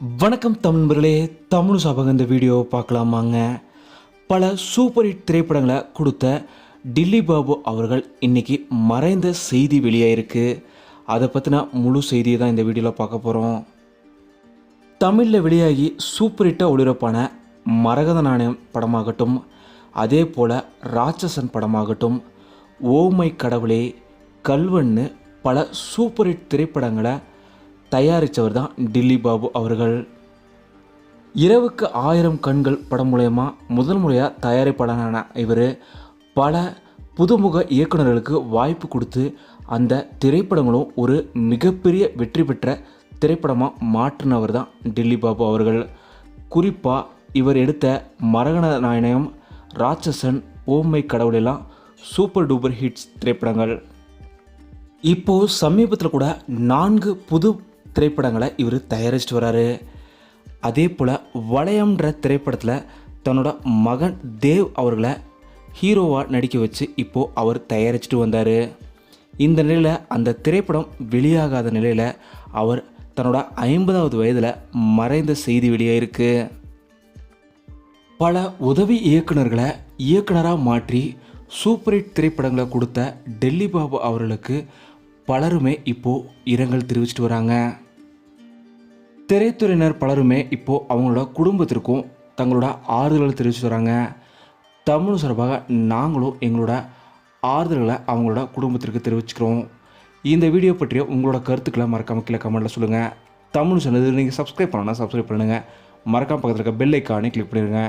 வணக்கம் தமிழ்பர்களே தமிழ் சாபக இந்த வீடியோவை பார்க்கலாமாங்க. பல சூப்பர் ஹிட் திரைப்படங்களை கொடுத்த டில்லி பாபு அவர்கள் இன்னைக்கு மறைந்த செய்தி வெளியாயிருக்கு. அதை பற்றின முழு செய்தியை தான் இந்த வீடியோவில் பார்க்க போகிறோம் தமிழில் வெளியாகி சூப்பர் ஹிட்டாக ஒளிபரப்பான மரகத நாணயம் படமாகட்டும் அதே போல் ராட்சசன் படமாகட்டும் ஓமை கடவுளே கல்வன்னு பல சூப்பர் ஹிட் திரைப்படங்களை தயாரித்தவர் தான் டில்லி பாபு அவர்கள். இரவுக்கு ஆயிரம் கண்கள் படம் மூலயமா முதல் முறையாக தயாரிப்பாளரான இவர். பல புதுமுக இயக்குனர்களுக்கு வாய்ப்பு கொடுத்து அந்த திரைப்படங்களும் ஒரு மிகப்பெரிய வெற்றி பெற்ற திரைப்படமாக மாற்றினவர் தான் டில்லி பாபு அவர்கள். குறிப்பாக இவர் எடுத்த மரகண நாயனம் ராட்சசன் ஓமை கடவுளெல்லாம் சூப்பர் டூப்பர் ஹிட்ஸ் திரைப்படங்கள். இப்போது சமீபத்தில் கூட நான்கு புது திரைப்படங்களை இவர் தயாரிச்சிட்டு வராரு. அதே போல் வளையம்ன்ற திரைப்படத்தில் தன்னோட மகன் தேவ் அவர்களை ஹீரோவாக நடிக்க வச்சு இப்போது அவர் தயாரிச்சிட்டு வந்தார். இந்த நிலையில் அந்த திரைப்படம் வெளியாகாத நிலையில் அவர் தன்னோட ஐம்பதாவது வயதில் மறைந்த செய்தி வெளியாயிருக்கு. பல உதவி இயக்குனர்களை இயக்குனராக மாற்றி சூப்பர் ஹிட் திரைப்படங்களை கொடுத்த டெல்லி பாபு அவர்களுக்கு பலருமே இப்போது இரங்கல் தெரிவிச்சிட்டு வராங்க. திரைத்துறையினர் பலருமே இப்போது அவங்களோட குடும்பத்திற்கும் தங்களோட ஆறுதல்களை தெரிவித்து வராங்க. தமிழ் சார்பாக நாங்களும் எங்களோட ஆறுதல்களை அவங்களோட குடும்பத்திற்கு தெரிவிச்சுக்கிறோம். இந்த வீடியோ பற்றிய உங்களோட கருத்துக்களை மறக்காமல் கீழே கமெண்ட்டில் சொல்லுங்கள் தமிழ் சொன்னது நீங்கள் சப்ஸ்கிரைப் பண்ணணும்னா சப்ஸ்கிரைப் பண்ணுங்கள் மறக்காம பக்கத்தில் இருக்க பெல் ஐக்கானே கிளிக் பண்ணிடுங்க.